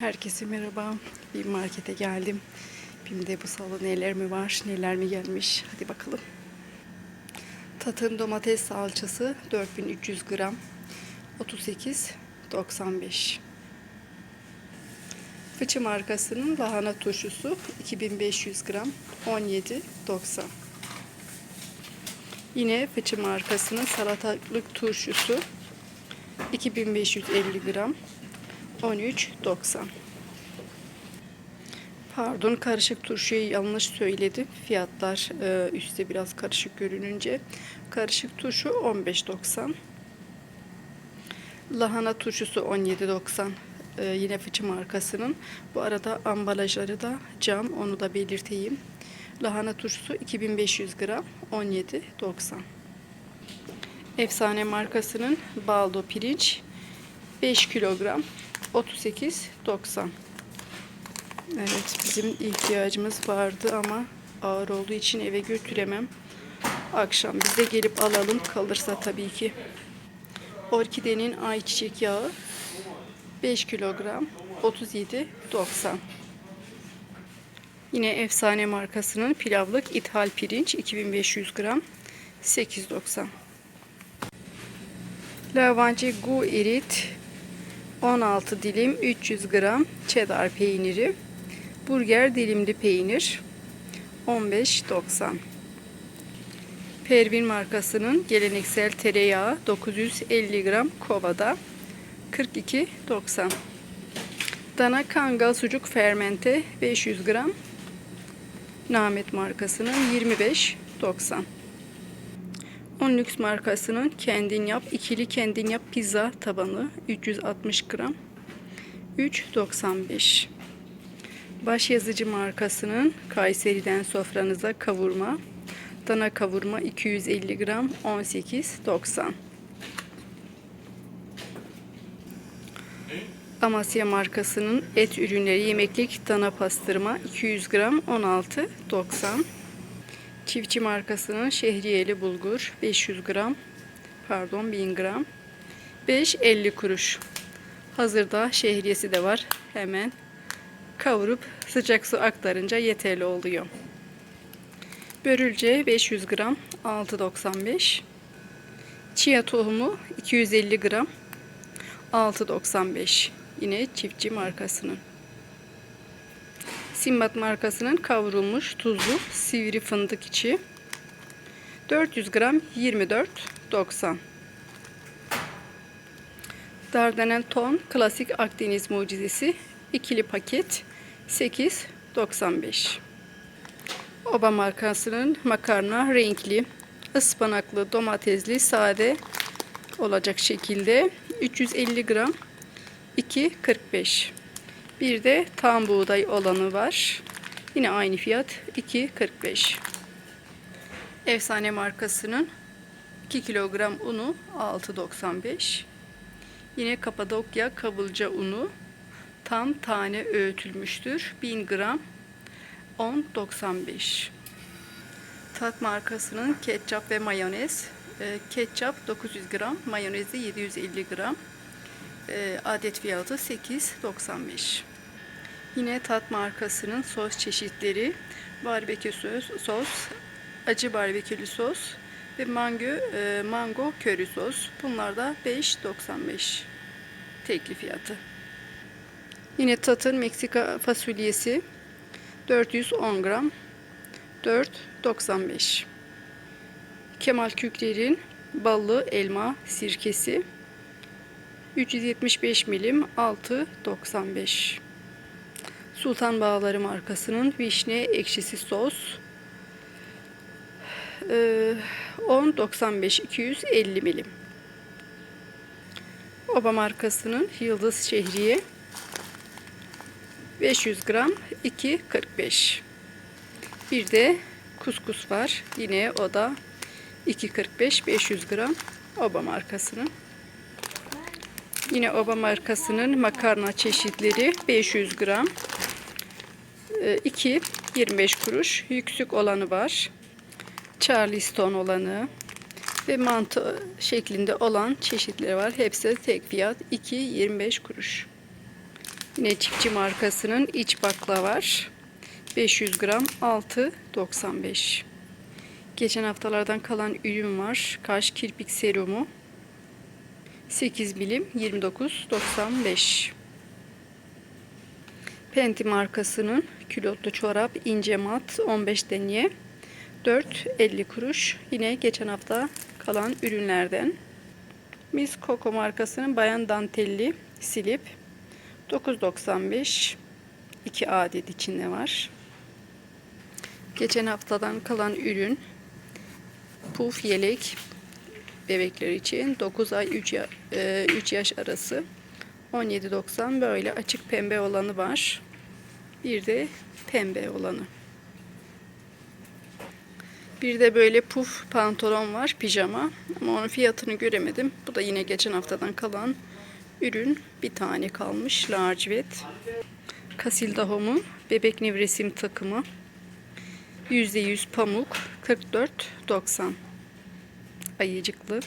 Herkese merhaba. Bir markete geldim. Bim'de bu salı neler mi var, neler mi gelmiş. Hadi bakalım. Tatın domates salçası 4300 gram. 38.95. Fıçı markasının lahana turşusu 2500 gram. 17.90. Yine Fıçı markasının salatalık turşusu 2550 gram. 13.90 Pardon karışık turşuyu yanlış söyledim. Fiyatlar e, üstte biraz karışık görününce. Karışık turşu 15.90 Lahana turşusu 17.90 e, Yine fıçı markasının. Bu arada ambalajları da cam onu da belirteyim. Lahana turşusu 2500 gram 17.90 Efsane markasının baldo pirinç 5 kilogram 38.90 Evet bizim ihtiyacımız vardı ama ağır olduğu için eve götüremem. Akşam biz de gelip alalım kalırsa tabii ki. Orkidenin ayçiçek yağı 5 kilogram 37.90 Yine efsane markasının pilavlık ithal pirinç 2500 gram 8.90 Lavancı Gu Erit 16 dilim 300 gram cheddar peyniri. Burger dilimli peynir 15.90. Pervin markasının geleneksel tereyağı 950 gram kovada 42.90. Dana kangal sucuk fermente 500 gram. Namet markasının 25.90. Onlux markasının kendin yap ikili kendin yap pizza tabanı 360 gram 3.95 Baş yazıcı markasının Kayseri'den sofranıza kavurma dana kavurma 250 gram 18.90 Amasya markasının et ürünleri yemeklik dana pastırma 200 gram 16.90 Çiftçi markasının şehriyeli bulgur 500 gram pardon 1000 gram 5.50 kuruş. Hazırda şehriyesi de var. Hemen kavurup sıcak su aktarınca yeterli oluyor. Börülce 500 gram 6.95. Chia tohumu 250 gram 6.95. Yine çiftçi markasının. Simbat markasının kavrulmuş tuzlu sivri fındık içi. 400 gram 24.90 Dardanel ton klasik Akdeniz mucizesi. İkili paket 8.95 Oba markasının makarna renkli ıspanaklı domatesli sade olacak şekilde 350 gram 2.45 bir de tam buğday olanı var. Yine aynı fiyat 2.45. Efsane markasının 2 kilogram unu 6.95. Yine Kapadokya kabılca unu tam tane öğütülmüştür. 1000 gram 10.95. Tat markasının ketçap ve mayonez. E, ketçap 900 gram, mayonezi 750 gram. E, adet fiyatı 8.95. Yine tat markasının sos çeşitleri barbekü sos, sos acı barbekülü sos ve mango e, mango köri sos. Bunlar da 5.95 tekli fiyatı. Yine Tat'ın Meksika fasulyesi 410 gram 4.95. Kemal Kükler'in ballı elma sirkesi 375 milim 6.95 Sultan Bağları markasının vişne ekşisi sos. Ee, 10.95 250 milim. Oba markasının Yıldız Şehriye 500 gram 2.45 bir de kuskus var. Yine o da 2.45 500 gram Oba markasının. Yine Oba markasının makarna çeşitleri 500 gram. 2 25 kuruş. Yüksük olanı var. Charleston olanı ve mantı şeklinde olan çeşitleri var. Hepsi tek fiyat 2 25 kuruş. Yine çiftçi markasının iç bakla var. 500 gram 6.95. Geçen haftalardan kalan ürün var. Kaş kirpik serumu 8 milim 29.95. Penti markasının külotlu çorap ince mat 15 denye 4.50 kuruş. Yine geçen hafta kalan ürünlerden. Miss Coco markasının bayan dantelli silip 9.95 2 adet içinde var. Geçen haftadan kalan ürün puf yelek bebekler için 9 ay 3, ya, 3 yaş arası 17.90 böyle açık pembe olanı var. Bir de pembe olanı. Bir de böyle puf pantolon var pijama ama onun fiyatını göremedim. Bu da yine geçen haftadan kalan ürün bir tane kalmış lacivert. Casilda Home'un bebek nevresim takımı %100 pamuk 44.90 ayıcıklı.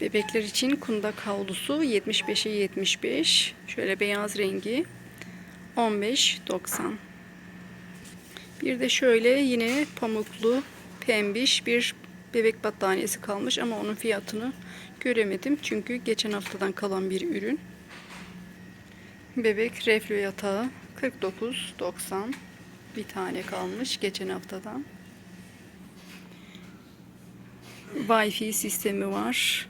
Bebekler için kundak havlusu 75'e 75. Şöyle beyaz rengi 15.90. Bir de şöyle yine pamuklu pembiş bir bebek battaniyesi kalmış ama onun fiyatını göremedim. Çünkü geçen haftadan kalan bir ürün. Bebek reflü yatağı 49.90 bir tane kalmış geçen haftadan. Wi-Fi sistemi var.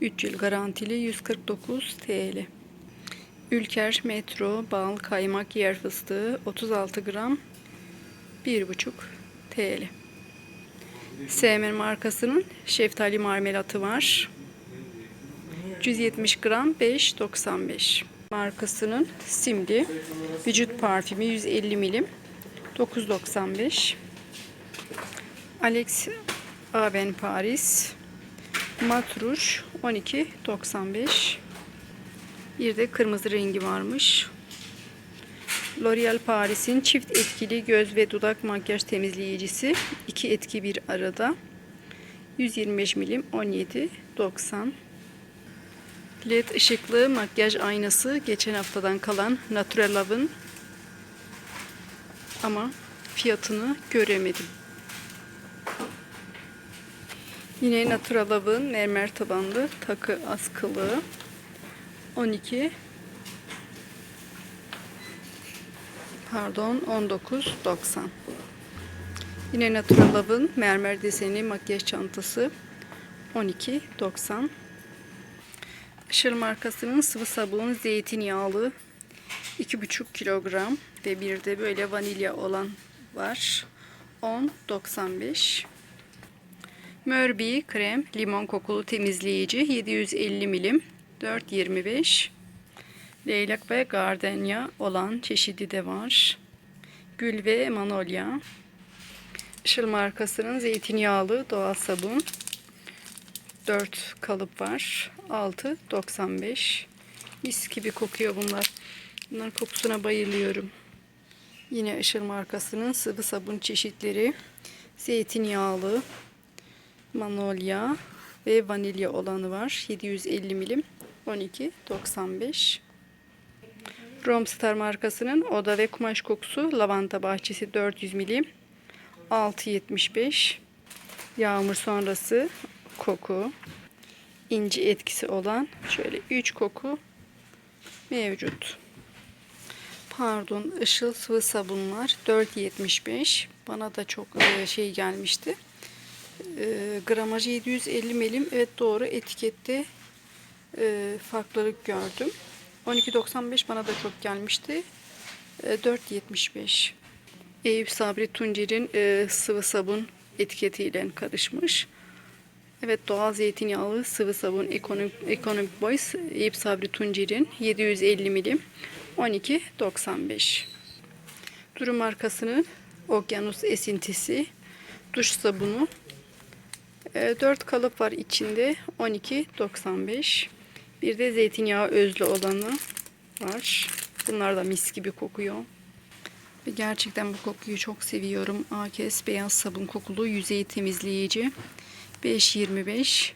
3 yıl garantili 149 TL. Ülker Metro bal kaymak yer fıstığı 36 gram 1,5 TL. Semen markasının şeftali marmelatı var. 170 gram 5.95. Markasının simli vücut parfümü 150 milim 9.95. Alex Aven Paris Mat Rouge 12.95. Bir de kırmızı rengi varmış. L'Oreal Paris'in çift etkili göz ve dudak makyaj temizleyicisi. iki etki bir arada. 125 milim 17.90. LED ışıklı makyaj aynası geçen haftadan kalan Natural Love'ın ama fiyatını göremedim. Yine Natural Love'ın mermer tabanlı takı askılı 12 pardon 19.90 Yine Natural Love'ın mermer deseni makyaj çantası. 12.90 Işıl markasının sıvı sabun zeytinyağlı. 2,5 kilogram ve bir de böyle vanilya olan var. 10.95 Mörbi krem limon kokulu temizleyici 750 milim 4.25 Leylak ve gardenya olan çeşidi de var. Gül ve manolya. Işıl markasının zeytinyağlı doğal sabun. 4 kalıp var. 6.95 Mis gibi kokuyor bunlar. Bunların kokusuna bayılıyorum. Yine Işıl markasının sıvı sabun çeşitleri. Zeytinyağlı, manolya ve vanilya olanı var. 750 milim 12.95 Romstar markasının oda ve kumaş kokusu lavanta bahçesi 400 milim 6.75 Yağmur sonrası koku inci etkisi olan şöyle 3 koku mevcut. Pardon ışıl sıvı sabunlar 4.75 bana da çok e, şey gelmişti. E, gramajı 750 milim evet doğru etikette e, farklılık gördüm. 12.95 bana da çok gelmişti. E, 4.75 Eyüp Sabri Tuncer'in e, sıvı sabun etiketiyle karışmış. Evet doğal zeytinyağlı sıvı sabun ekonomik, ekonomik boys Eyüp Sabri Tuncer'in 750 milim 12.95 Durum markasının Okyanus esintisi duş sabunu 4 kalıp var içinde 12.95 bir de zeytinyağı özlü olanı var. Bunlar da mis gibi kokuyor. Ve gerçekten bu kokuyu çok seviyorum. Akes beyaz sabun kokulu yüzey temizleyici. 5.25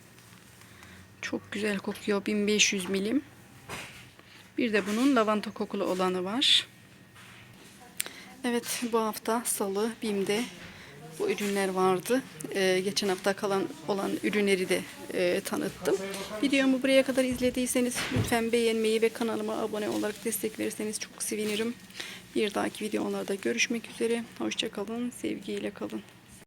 Çok güzel kokuyor. 1500 milim. Bir de bunun lavanta kokulu olanı var. Evet bu hafta salı BİM'de bu ürünler vardı. Ee, geçen hafta kalan olan ürünleri de e, tanıttım. Videomu buraya kadar izlediyseniz lütfen beğenmeyi ve kanalıma abone olarak destek verirseniz çok sevinirim. Bir dahaki videolarda görüşmek üzere. Hoşçakalın, sevgiyle kalın.